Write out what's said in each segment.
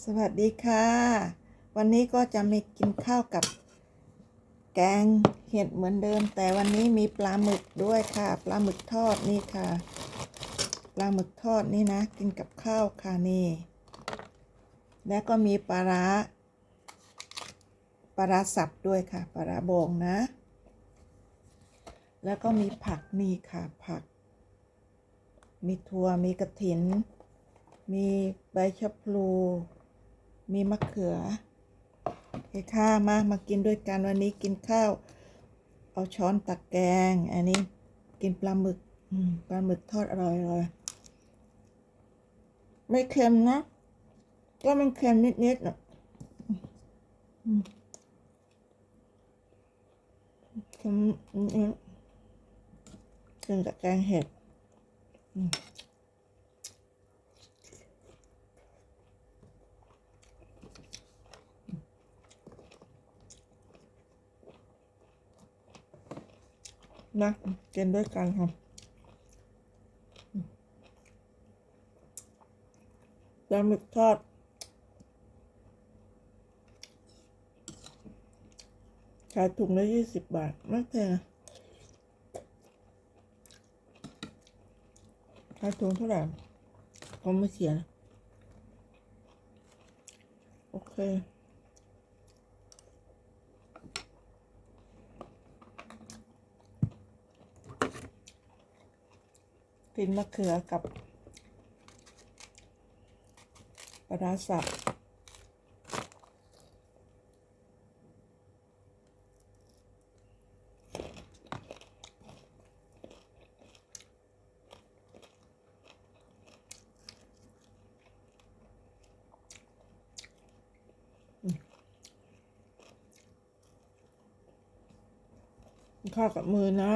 สวัสดีค่ะ วันนี้ก็จะมีกินข้าวกับแกงเห็ดเหมือนเดิม แต่วันนี้มีปลาหมึกด้วยค่ะ ปลาหมึกทอดนี่ค่ะ ปลาหมึกทอดนี่นะ กินกับข้าวค่ะนี่ แล้วก็มีปลาร้าปลาร้าสับด้วยค่ะปลาร้าบองนะ แล้วก็มีผักนี่ค่ะผัก มีถั่วมีกระถิน มีใบชะพลู มีมะเขือเคค่ะมามากินด้วยกันวันนี้กินข้าว เอาช้อนตักแกง อันนี้กินปลาหมึกปลาหมึกทอดอร่อยเลยไม่เค็มนะ ก็มันเค็มนิดๆนะเค็มนิดๆกินกับแกงเห็ด นะกินด้วยกันค่ะปลาหมึกทอดขายถุงละยี่สิบบาท ไม่แพงขายถุงเท่าไหร่ผมไม่เขียนโอเค กินมะเขือกับปลาสับข้าวกับมือนะ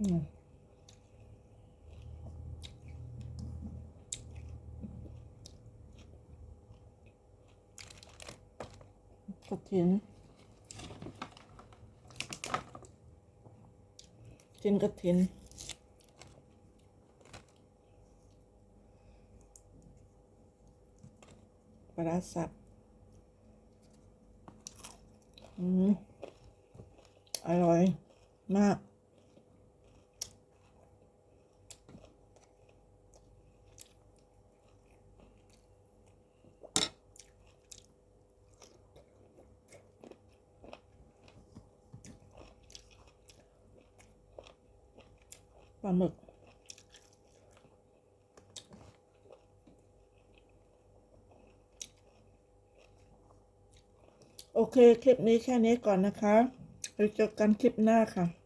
กระถินกินกระถินปลาร้าสับอืม อร่อยมากาหมึก โอเค คลิปนี้แค่นี้ก่อนนะคะไปเจอกันคลิปหน้าค่ะ